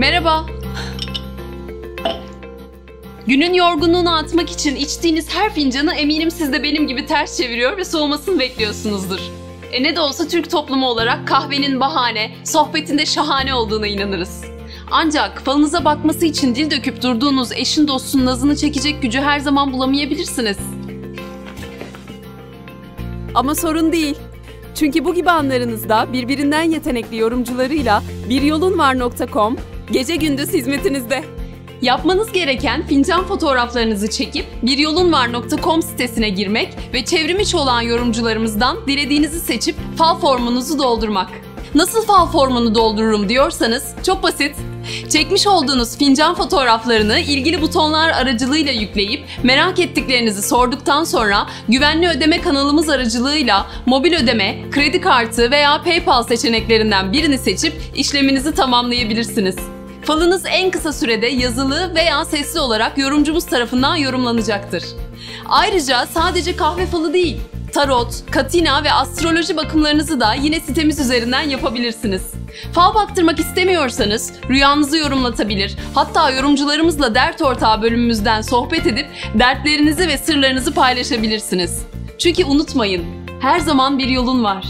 Merhaba. Günün yorgunluğunu atmak için içtiğiniz her fincanı eminim siz de benim gibi ters çeviriyor ve soğumasını bekliyorsunuzdur. E ne de olsa Türk toplumu olarak kahvenin bahane, sohbetinde şahane olduğuna inanırız. Ancak falınıza bakması için dil döküp durduğunuz eşin dostun nazını çekecek gücü her zaman bulamayabilirsiniz. Ama sorun değil. Çünkü bu gibi anlarınızda birbirinden yetenekli yorumcularıyla biryolunvar.com gece gündüz hizmetinizde. Yapmanız gereken fincan fotoğraflarınızı çekip biryolunvar.com sitesine girmek ve çevrimiçi olan yorumcularımızdan dilediğinizi seçip fal formunuzu doldurmak. Nasıl fal formunu doldururum diyorsanız çok basit. Çekmiş olduğunuz fincan fotoğraflarını ilgili butonlar aracılığıyla yükleyip merak ettiklerinizi sorduktan sonra güvenli ödeme kanalımız aracılığıyla mobil ödeme, kredi kartı veya PayPal seçeneklerinden birini seçip işleminizi tamamlayabilirsiniz. Falınız en kısa sürede yazılı veya sesli olarak yorumcumuz tarafından yorumlanacaktır. Ayrıca sadece kahve falı değil, tarot, katina ve astroloji bakımlarınızı da yine sitemiz üzerinden yapabilirsiniz. Fal baktırmak istemiyorsanız rüyanızı yorumlatabilir, hatta yorumcularımızla dert ortağı bölümümüzden sohbet edip dertlerinizi ve sırlarınızı paylaşabilirsiniz. Çünkü unutmayın, her zaman bir yolun var.